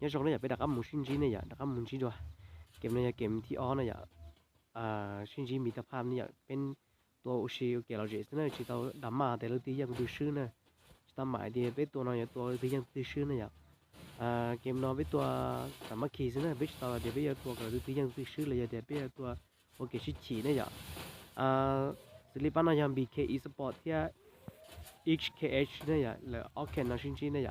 nhớ rồi nó giờ phải đặt âm một sinh gì này giờ đặt âm một sinh rồi เกมเนี้เกมที่อ้อนเนี่ยอ่าชินจีมีตภาพนี่อย่าเป็นตัวอุชิเกี่ยวกับเจสนะชิตเอาดำมาแต่ละที่ยังดูชื่อนะชิตาหมายดีเป็นตัวน้อยตัวที่ยังดูชื่อนะอย่าอ่าเกมน้อยเป็นตัวสามัคคีนะเป็นตัวเดี๋ยวเป็นตัวกระดูที่ยังดูชื่อเลยอย่าเดี๋ยวเป็นตัวโอเคชิจีเนี่ยอ่าสิลิปันะยังบีเคอีสปอร์ตที่ HKH นะอยแล้วโอเคนะชินจินะอย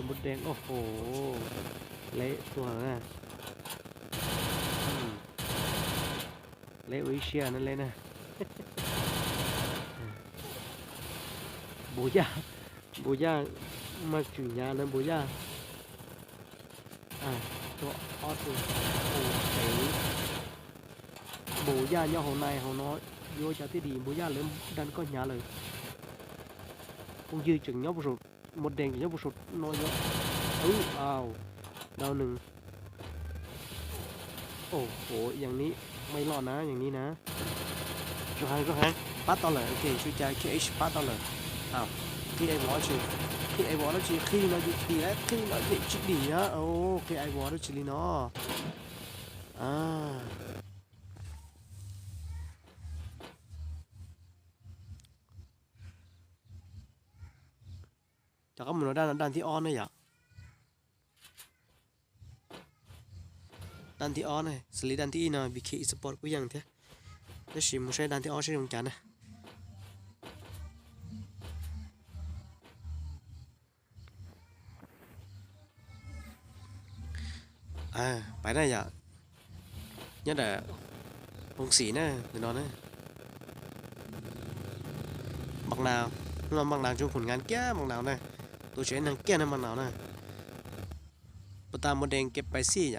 ตัวมดแดง โอ้โห เละตัวนะเละวิเชียนั่นเลยนะบูย่าบูย่ามาถึงยานะบูย่าอะตัวออตัวโอ้เสบูย่าย่อหัวในหัวน้อยโยจะที่ดีบูย่าเลยดันก็หยาเลยคงยืดจึงยอบุรุษ หมดแดงอย่างบุสุดน้อยเยอะเอ้าอ้าวดาวหนึ่งโอ้โหอย่างนี้ไม่รอดนะอย่างนี้นะช่วยให้ช่วยให้ปัดต่อเลยโอเคช่วยใจช่วยเอชปัดต่อเลยอ้าวที่ไอ้บอสช่วยที่ไอ้บอลช่วยขี้เราอยู่ดีแล้วขี้เราเด็กชิดดีนะโอ้ที่ไอ้บอสแล้วชิลีเนาะอ่าจากก็เหมือนด้านด้านที่อ้อนเนี่ยอย่าด้านที่อ้อนเนี่ยสลีด้านที่อีนะบีเคสปอร์ตกู ยังเถอะแล้วชิมไม่ใช่ด้านที่อ้อนใช่ตรงจันนะอ่าไปได้อย่า nhất là bông xỉ nè từ đó nè bằng nào nhưng mà bằng nào cho phun ngàn kia bằng nào nè tôi chơi năng kia này nào nè? Bà ta một đèn kẹp bài xì nhỉ?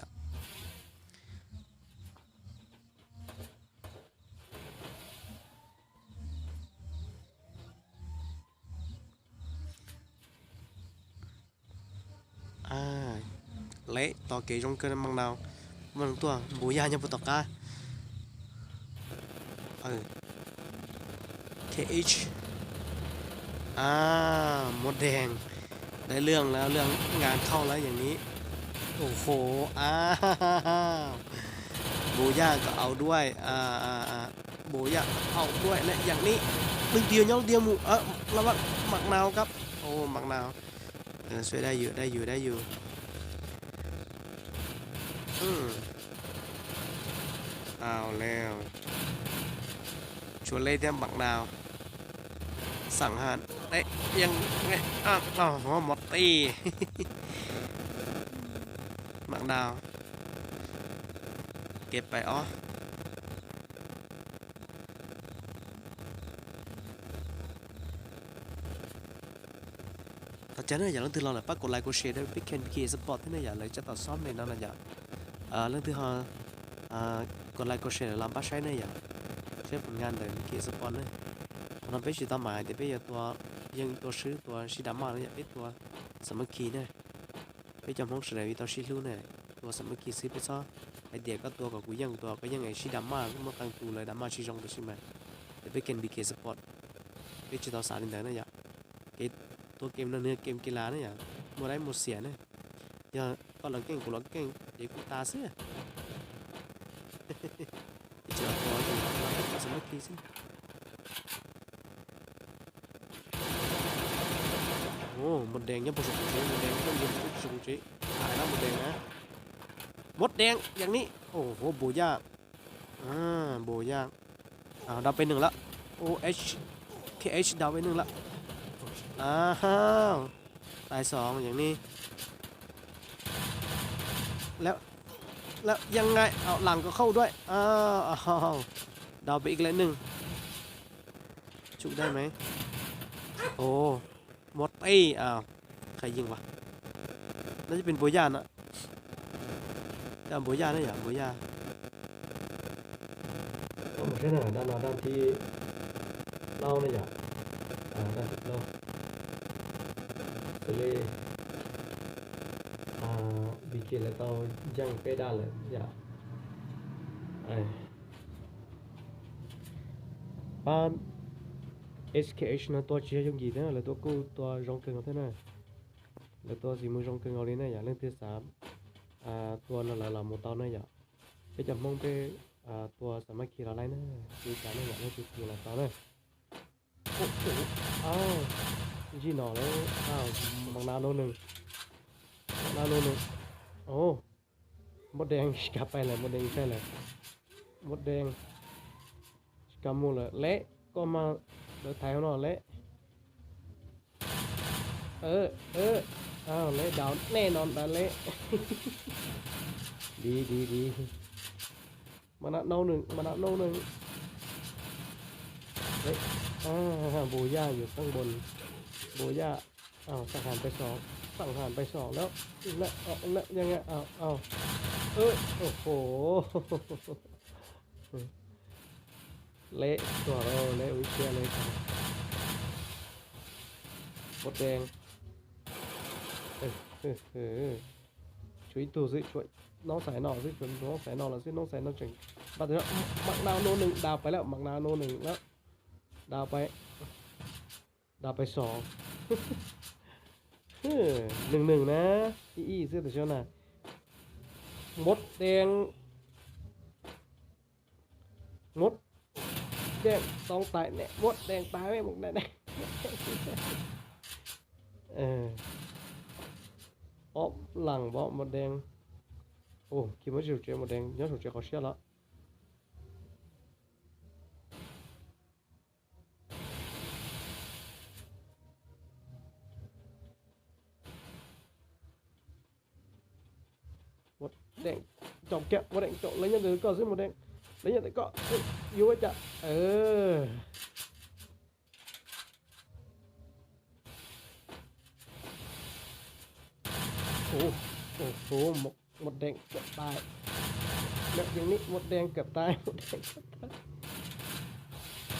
À lấy tỏ kế trong cơn măng nào. Một lần tua bố già nhập vào tộc ca. Ừ. KH à một đèn. ได้เรื่องแล้วเรื่องงานเข้าแล้วอย่างนี้ โอ้โห อ้าวโบย่าก็เอาด้วยอ่าอ่าอ่าโบย่าเอาด้วยและอย่างนี้หนึ่งเดียวยังเดียวหมูเออระวังหมักนาวครับ โอ้หมักนาวเออช่วยได้อยู่ได้อยู่ได้อยู่อืมเอาแล้วชวนเล่นเทียมหมักนาว สั่งหารเอ๊ะยังไงอ้าวอ้าหัวหมด ตีหมักดาวเก็บไปอ๋อถ้าจะเนี่ยอย่างเรื่องที่เราแหละปักกดไลค์กดแชร์ได้พี่เคนพีสปอร์ตที่เนี่ยอย่างเลยจะต่อซ้อมในนั้นนะอย่างอ่าเรื่องที่ห้าอ่ากดไลค์กดแชร์ลำป้าใช้เนี่ยอย่างใช้ผลงานเลยพีสปอร์ตเนี่ยเราไปชิตาหมายเดี๋ยวไปตัวยังตัวซื้อตัวชิดามาเนี่ยไปตัว สมัคคีเนี่ยไปจำห้องเสนอตัวชิลูเนี่ยตัวสมัคคีซื้อไปซะไอเด็กก็ตัวกับกูยังตัวก็ยังไงชิดามาก็มาตั้งตัวเลยดามาชิจงตัวใช่ไหมเดี๋ยวไปเกมบีเคสปอร์ตไปจิตเอาสารนี่เนี่ยอย่าเกตัวเกมเนื้อเกมกีฬาเนี่ยอย่าหมได้หมดเสียเนี่ยอย่าก็หลังเก่งกูหลังเก่งเดี๋ยวกูตาเสื้อจิตเอาตัวสมัคคีสิ โอ้มดแดงยังประสบผลหมดแดงต้องยืนประสบผลหายแล้วมดแดงนะมดแดงอย่างนี้ โอ้โหโบยากอ่าโบยากอ่าดาวไปหนึ่งละโอเอชเคเอชดาวไปหนึ่งละอ้าวตายสองอย่างนี้ แล้วแล้วยังไงเอาหลังก็เข้าด้วยอ้าวอ้าวดาวไปอีกแล้วหนึ่งชุกได้ไหมโอ้ มดไอ้อ้าวใครยิงวะน่าจะเป็นโบย่านะจำโบย่านะอย่าโบย่าก็ไม่ใช่นะด้านหน้าด้านที่เล่านะอย่าอ่าด้านที่เล่าก็เลยอ่าบีเกแล้วก็ยังไปด้านเลยอย่าไอ้ป้า SKH นะตัวเชียร์ยังกี่นะแล้วตัวกูตัวรองเกินเอาเท่านั้นแล้วตัวสีมือรองเกินเอาเลยนะอย่าไปจับมองไปาม คคีเราไรนะคือการนั่นอย่าเล่นที่สี่เราตอนนั้นโอ้โหอ้าวจีหนอแล้วอ้าวบางนาโนหนึ่งบางนาโนหนึ่งโอ้มดแดงกลับไปเลยมดแด งใช่เลยมดแดงกำมูเลยเละก็มาเดินไทยเขาหน่อยเละเออเอออ้าวเละดาวแน่นอนดาวเละดีดีดีมานะโนหนึ่งมานะโนหนึ่งเฮ้ยอ่าโบย่าอยู่ข้างบนโบย่าอ้าวสังหารไปสองสังหารไปสองแล้วอีกแล้วเอาอีกแล้วยังไงอ้าวอ้าวเอ้ยโอ้โห เละตัวเราเละวิเชียเลยครับมดแดงเออเออช่วยตัวสิช่วยน้องสายหน่อสิช่วยน้องสายหน่อแล้วสิน้องสายหนอจังบัดเดี๋ยวมักดาวโนหนึ่งดาวไปแล้วมักดาวโนหนึ่งแล้วดาวไปดาวไปสองหนึ่งหนึ่งนะอีอีเสื้อแต่เช้าน่ะมดแดงมด แดงต้องตายเนี่ยมดแดงตายไหมมดแดงเอออ๋อหลังบ่หมดแดงโอ้คิดว่าจะเจอหมดแดงย้อนถูกเจอเขาเชื่อละหมดแดงจบแกะหมด แดงจบ lấy nhận được có giữ một đen lấy nhận được có yếu quá chả ừ โอ้โอ้โหหมดหมดแดงเกือบตายแล้วอย่างนี้หมดแดงเกือบตายหมดแดงเกือบตาย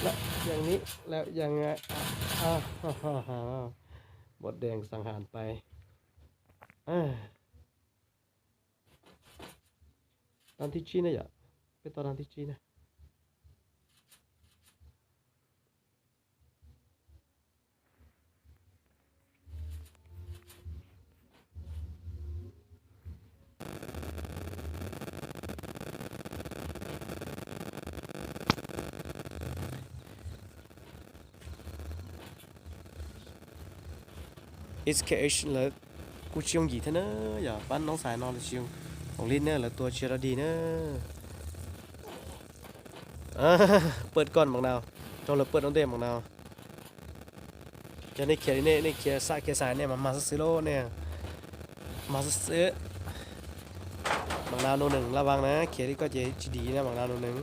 แล้วอย่างนี้แล้วยังไงอ่าหมดแดงสังหารไปอ่าตอนที่จี นนะอย่าไปตอนที่จีนนะ SKH là cô chiông gì thế nữa giờ bán nóng xài non là chiông còn linh nữa là tua chia ra đi nữa เปิดก่อนบางนาวเราเลยเปิดน้องเดมบางนาวจะในเขียนนี่นี่เขียนสาเขียนสายเนี่ยมามาซื้อโลเนี่ยมาซื้อบางนาวโนหนึ่งระวังนะเขียนนี่ก็จะดีนะบางนาวโนหนึ่ง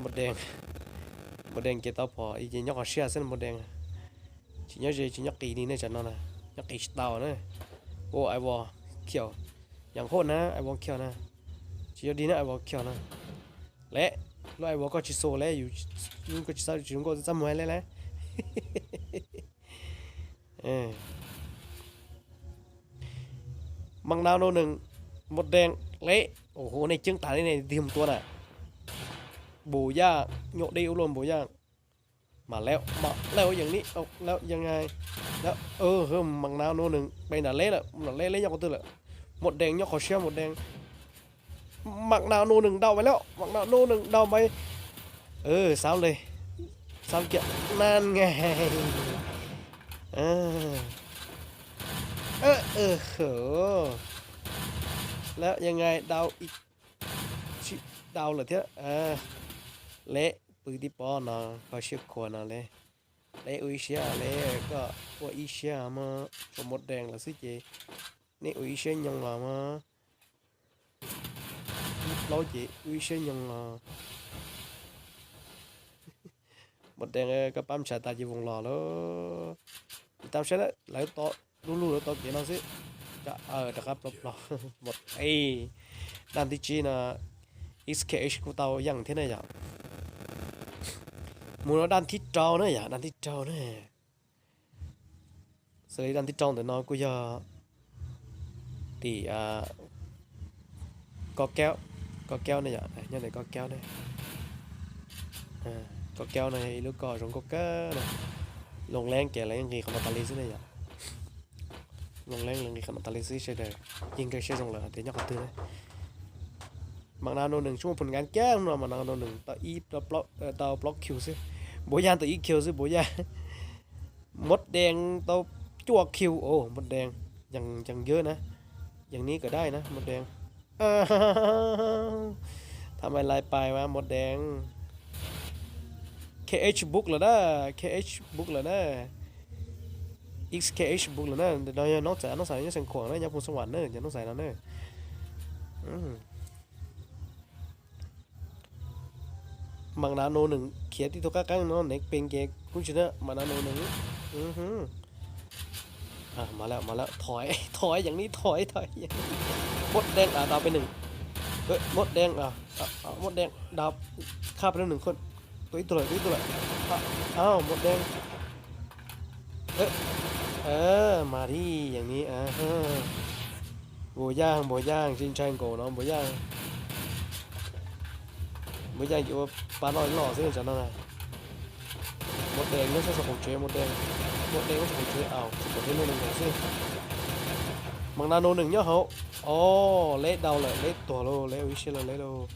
หมดแดงหมดแดงเกตเาพออีกยกเชื่อเส้นหมดแดงชิ้นยกเจชิ้นยกกีนี่เนี่ยจันนนะยกกีเตาเนี่ยโอ้ไอวอ เขียว อย่างโคตรนะไอวอลเขียวนะชิโยดีนะไอวอลเขียวนะและแล้วไอวอลก็ชิโซและอยู่ยุ่งก็ชิซาอยู่ก็จะจำไว้เลยแหะเออมังดาวโนหนึ่งหมดแดงเละโอ้โหในจึงตาในในทีมตัวน่ะบูยากโยกได้อุลมบูยาก มาแล้วมาแล้วอย่างนี้เอาแล้วยังไง แล้วเออเฮ้ยมังนาวโน่หนึ่งไปหนาเละละหนาเละเละยอกตัวละหมดแดงยอกขอเชื่อหมดแดงมักนาวโน่หนึ่งเดาไปแล้วมักนาวโน่หนึ่งเดาไปเออสาวเลยสาวเกียนั่นไงเออเออเออเหอแล้วยังไงเดาอีกเดาเหรอเถอะอ่าเละ ปืนที่ปอนะก็เชื่อคนนะเละเละอุยเชียเละก็ว่าอีเชียมาสมมติแดงละสิเจนี่อุยเชียยังละมาเราเจอุยเชียยังละ một đèn ờ, cái bấm chạy tại chỉ vùng lò nó tao sẽ lại lấy to lu lu nó to kia nó sẽ dạ ờ đặc cấp lọ một ấy đàn tí chi là XKH của tao dạng thế này dạ muốn nó đàn thít trâu nữa dạ đàn thít trâu nữa xử lý đàn thít trâu thì nó cũng giờ thì à có kéo có kéo này dạ như này có kéo này à, có kéo này lúc có trong có cá này lồng len kẻ lấy gì không mà tali dưới này dạ lồng len lần gì không mà tali dưới sẽ đời ยิง cái sẽ trong lửa thì nhóc tư đấy บางนาโนหนึ่งช่วงผลงานแก้งเนาะบางนาโนหนึ่งต่ออีต่อบล็อกเต่อบล็อกคิวซิโบยานต่ออีคิวซิโบยานมดแดงต่อจวกคิวโอ้มดแดงยังยังเยอะนะ อย่างนี้ก็ได้นะมดแดงทำอะไรไปวะมดแดง KH book เหรอนะ KH book เหรอนะ XKH book เหรอนะเดี๋ยวน้องจ๋าน้องสายยังเสียงขวางนะยังพูดสวรรค์เนอะย่าน้องสายเราเนอะ มังนาโนหนึ่งเขียนที่ตัวก้างๆเนาะเน็กเป็นเกกคุณชนะมังนาโนหนึ่งอือฮึอะมาแล้วมาแล้วถอยถอยอย่างนี้ถอยถอยมดแดงอะดาวไปหนึ่งเฮ้ยมดแดงอะอะมดแดงดาวฆ่าไปแล้วหนึ่งคนตัวอีตัวเลยตัวอีตัวเลยอะอ้าวมดแดงเอ๊ะเออมาที่อย่างนี้อะฮะโบย่างโบย่างชินชังโกเนาะโบย่าง mới dành cho bán nói lò thế chẳng này một đèn nó sẽ khống chế một đèn một đèn nó sẽ khống chế ảo chỉ có thêm nô đừng thế bằng nano đừng nhá hậu ô lấy đầu lại lấy tổ lô lấy ý là lấy lô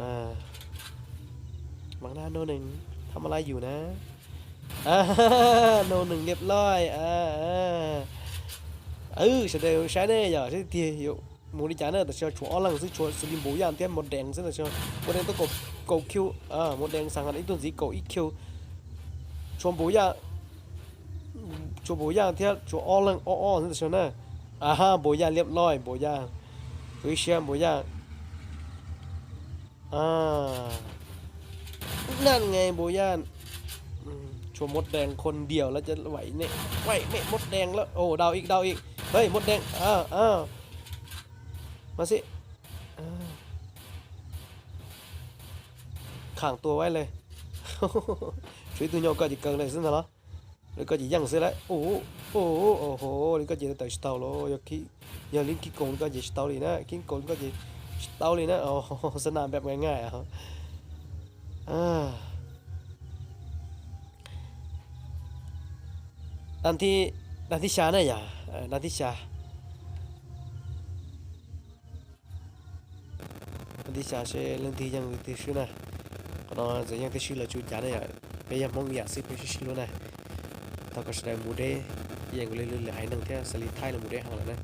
à bằng nano đừng ทำอะไรอยู่นะอ่า มูนิจานะแต่เชียวชัวอลังซึ่งชัวสุดิมบูยานเทียมหมดแดงซึ่งแต่เชียวหมดแดงตัวกบกบคิวอ่าหมดแดงสังหารอีตุนสีกบอีคิวชัวนบูยาชัวบูยานเทียมชัวอลังอ้อซึ่งแต่เชียวนะอ่าฮะบูยาเรียบร้อยบูยาวิเชียนบูยาอ่านั่นไงบูยานชมมดแดงคนเดียวแล้วจะไหวเนี่ยไหวไนี่มดแดงแล้วโอ้ดาวอีกดาวอีกเฮ้ยมดแดงอ่าอ่า มาสิขังตัวไว้เลยช่วยตัวโยก็จะเกินเลยสินะเหรอแล้วก็จะยั่งเสียแล้วโอ้โหโอ้โหโอ้โหนี่ก็จะได้สตาร์ล้วอย่าคิดอย่าลิ้นคิดโกงก็จะสตาร์เลยนะคิดโกงก็จะสตาร์เลยนะโอ้โหสนามแบบง่ายๆอะครับอ่าดันที่ดันที่ชาเนี่ยอย่าดันที่ชา đi xa sẽ lên thi rằng thì sư này. Còn nó giờ rằng thì sư là chú trả này à bây giờ mong giả sư phải sư luôn này. Tao có sẽ mua đế giờ người lên lên lại năng thế xử lý thay là mua đê hàng là này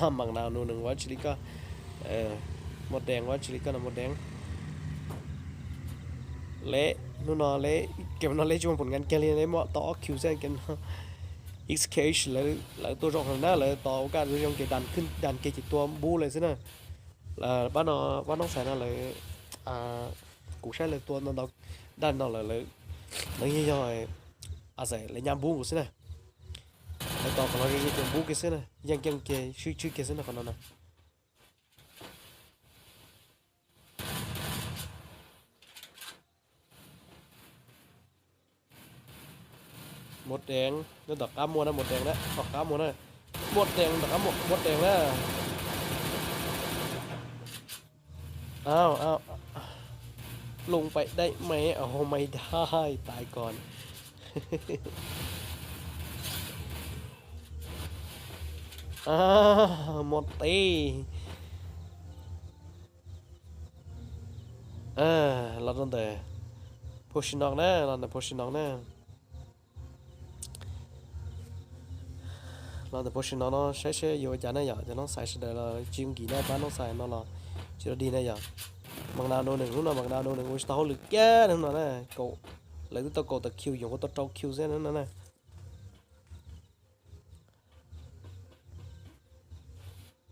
bằng nào nô nừng quá chỉ có ờ, một đèn quá chỉ có là một đèn. Lẽ nó nó lẽ kiểu nó lẽ chung một ngàn kia liền lẽ mọi tỏ kiểu xe kiểu nó XK là là tôi rộng hơn đó, là tỏ cả rồi trong cái đàn kinh đàn kia chỉ tua bu lại thế này là bắt nó bắt nó phải nó là à cụ sẽ là tua nó đọc, đàn nó là là, nó như rồi. À sẽ là nhám bu của thế này แล้วต่อของเราจะเป็นบุกเกสนะยังยังเกชื่อชื่อเกสนะของเรานะหมดแดงแล้วดอกก้ามมัวนะหมดแดงแล้วดอกก้ามมัวนะหมดแดงดอกก้ามหมดหมดแดงแล้วอ้าวอ้าวลงไปได้ไหมเอาไม่ได้ตายก่อน อ่าหมดตีเออเราต้องแต่พุชนอกแน่เราต้องพุชนอกแน่เราต้องพุชนอกเนาะใช้ใช้อยู่จานเนี่ยจะต้องใส่เสด็จเราจิ้มกี่แน่บ้านต้องใส่เนาะเราจะดีแน่อย่าง bằng nào nô nừng lúc nào bằng nào nô nừng ôi tao lực kia nữa nó nè cậu lấy tao cậu tao kill dùng có tao trâu kill ra nữa nè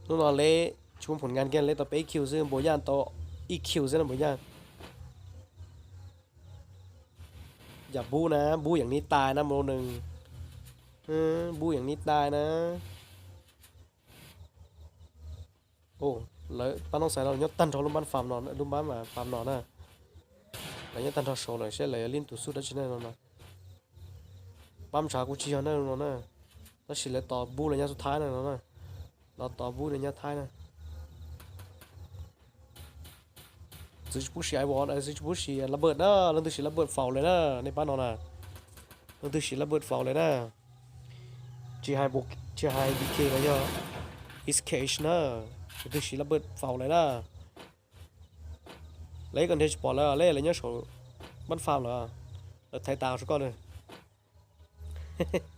lúc nào lấy chung ผลงานกันเลยต่อไปคิวซึ่งบย่านต่ออีคิวซึ่งบย่านอย่าบู้นะ บู้อย่างนี้ตายนะโมหนึ่งบู้อย่างนี้ตายนะ โอ้แล้วป้าต้องใส่เราเนี่ยตันทอลุมบ้านฟาร์มนอนลุมบ้านมาฟาร์มนอนนะแล้วเนี่ยตันทอโชว์เลยใช่เลยลิ้นตุสุดได้ชิแน่นอนนะปั๊มชากูชี้เอาแน่นอนนะแล้วชิเลยต่อบู้เลยเนี่ยสุดท้ายแน่นอนนะ เราต่อบู้เลยเนี่ยท้ายนะซื้อผู้ชายวอนเออซื้อผู้ชายระเบิดนะเรื่องตัวชีระเบิดเฝ้าเลยนะในบ้านนอนน่ะเรื่อง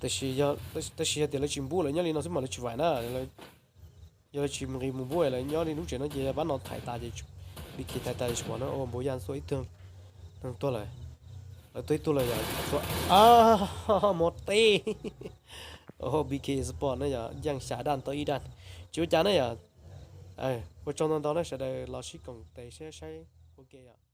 แต่ชียาแต่ชียาเดี๋ยวเราชิมบัวเลยเนี่ยลีน้องสมัยเราชิวานะเราเราชิมรีมบัวเลยเนี่ยลีนู้นเจนเนี่ยบ้านน้องถ่ายตาเจะดิคิดถ่ายตาเจะชัวนะโอ้บัยันสวยตึงตึงตัวเลยแล้วตัวตัวเลยอย่าสวยอ้าหมดตีโอ้โหบีเคสปอร์ตเนี่ยอย่ายังสาดันตัวอีดันจู่จานเนี่ยอย่าเออพอจนตอนนั้นจะได้เราชิคกงแต่ใช้ใช้โอเคอะ